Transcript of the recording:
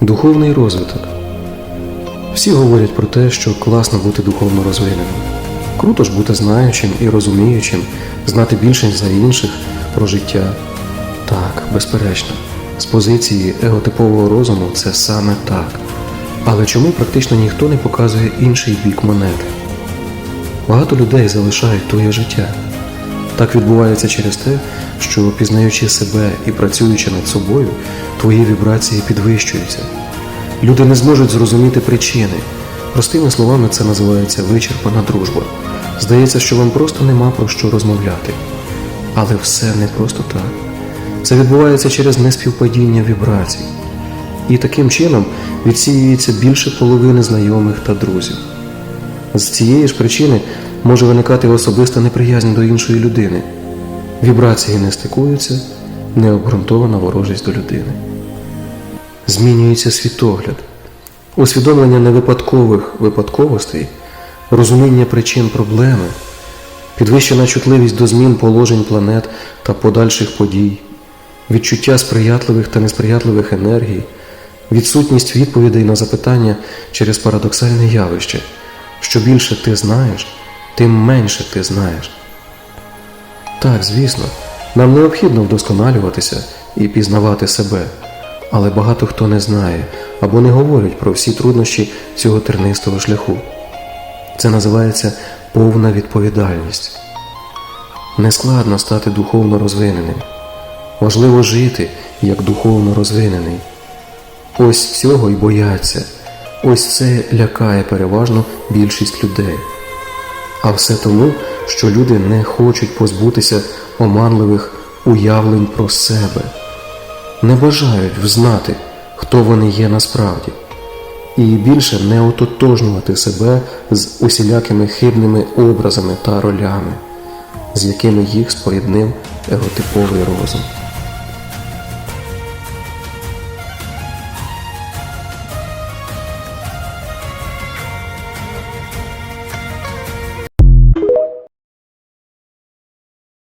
Духовний розвиток. Всі говорять про те, що класно бути духовно розвиненим. Круто ж бути знаючим і розуміючим, знати більше за інших про життя. Так, безперечно, з позиції еготипового розуму це саме так. Але чому практично ніхто не показує інший бік монети? Багато людей залишають твоє життя. Так відбувається через те, що пізнаючи себе і працюючи над собою, твої вібрації підвищуються. Люди не зможуть зрозуміти причини. Простими словами, це називається вичерпана дружба. Здається, що вам просто нема про що розмовляти. Але все не просто так. Це відбувається через неспівпадіння вібрацій. І таким чином відсіюється більше половини знайомих та друзів. З цієї ж причини може виникати особиста неприязнь до іншої людини. Вібрації не стикуються, необґрунтована ворожість до людини. Змінюється світогляд, усвідомлення невипадкових випадковостей, розуміння причин проблеми, підвищена чутливість до змін положень планет та подальших подій, відчуття сприятливих та несприятливих енергій, відсутність відповідей на запитання через парадоксальне явище. Що більше ти знаєш, тим менше ти знаєш. Так, звісно, нам необхідно вдосконалюватися і пізнавати себе, але багато хто не знає або не говорить про всі труднощі цього тернистого шляху. Це називається повна відповідальність. Нескладно стати духовно розвиненим. Важливо жити як духовно розвинений. Ось цього й бояться. Ось це лякає переважно більшість людей. А все тому, що люди не хочуть позбутися оманливих уявлень про себе, не бажають взнати, хто вони є насправді, і більше не ототожнювати себе з усілякими хибними образами та ролями, з якими їх споріднив еготиповий розум.